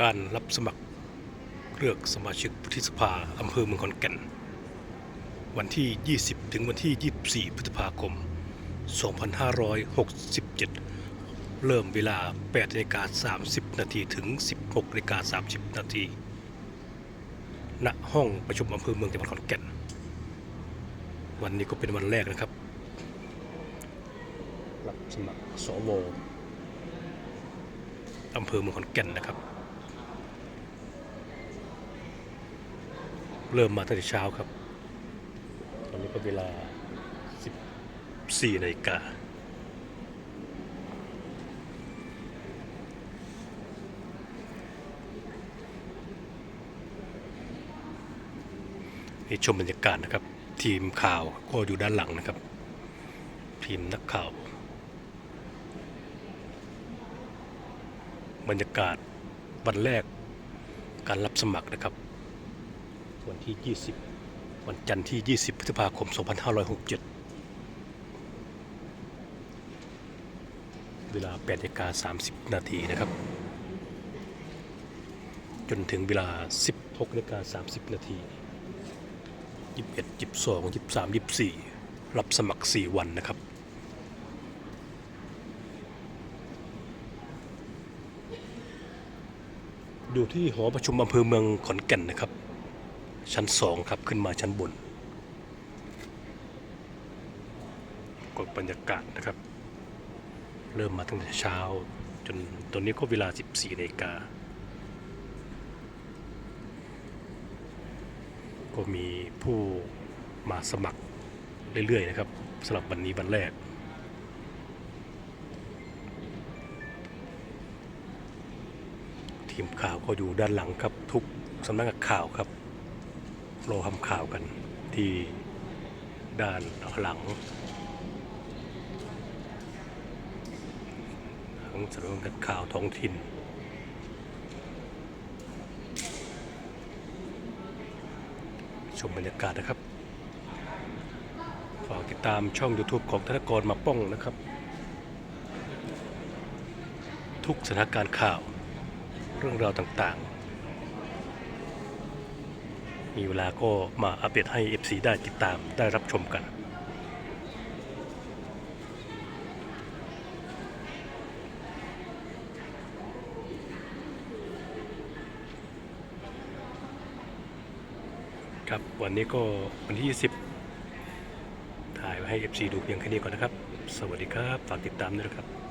การรับสมัครเลือกสมาชิกวุฒิสภาอำเภอเมืองขอนแก่น วันที่ 20 ถึงวันที่ 24 พฤษภาคม 2567 เริ่มเวลา8นาฬิกา30 นาทีถึง 16นาฬิกา30 นาที ณ ห้องประชุมอำเภอเมืองจังหวัดขอนแก่น วันนี้ก็เป็นวันแรกนะครับ รับสมัครสวอำเภอเมืองขอนแก่นนะครับ เริ่มมาตั้งแต่เช้าครับ ตอนนี้ก็เวลา 14นาฬิกานี่ชมบรรยากาศนะครับ ทีมข่าวก็อยู่ด้านหลังนะครับ ทีมนักข่าว บรรยากาศวันแรกการรับสมัครนะครับ วันที่ 20 วันจันทร์ที่ 20 พฤษภาคม 2567 เวลา8นาฬิกา30 นาทีนะครับ จนถึงเวลา 16นาฬิกา30 นาที 21 22 23 24 รับสมัคร 4 วันนะครับอยู่ที่หอประชุมอำเภอเมืองขอนแก่นนะครับ ชั้นสองครับขึ้นมาชั้นบนก็บรรยากาศนะครับ เริ่มมาตั้งแต่เช้า จนตอนนี้ก็เวลา 14นาฬิกาก็มีผู้มาสมัครเรื่อยๆนะครับสำหรับวันนี้วันแรกทีมข่าวก็อยู่ด้านหลังครับทุกสำนักข่าวครับ รอทำข่าวกันที่ด้านหลังทั้งสำนักข่าวท้องถิ่นชมบรรยากาศนะครับ ฝากติดตามช่อง YouTube ของธนกรมาป้องนะครับ ทุกสถานการณ์ข่าว เรื่องราวต่าง มีเวลาก็มาอัปเดตให้ FC ได้ติดตามได้รับชมกัน ครับวันนี้ก็วันที่ 20 ถ่ายไว้ให้ FC ดูเพียงแค่นี้ก่อนนะครับ สวัสดีครับ ฝากติดตามด้วยนะครับ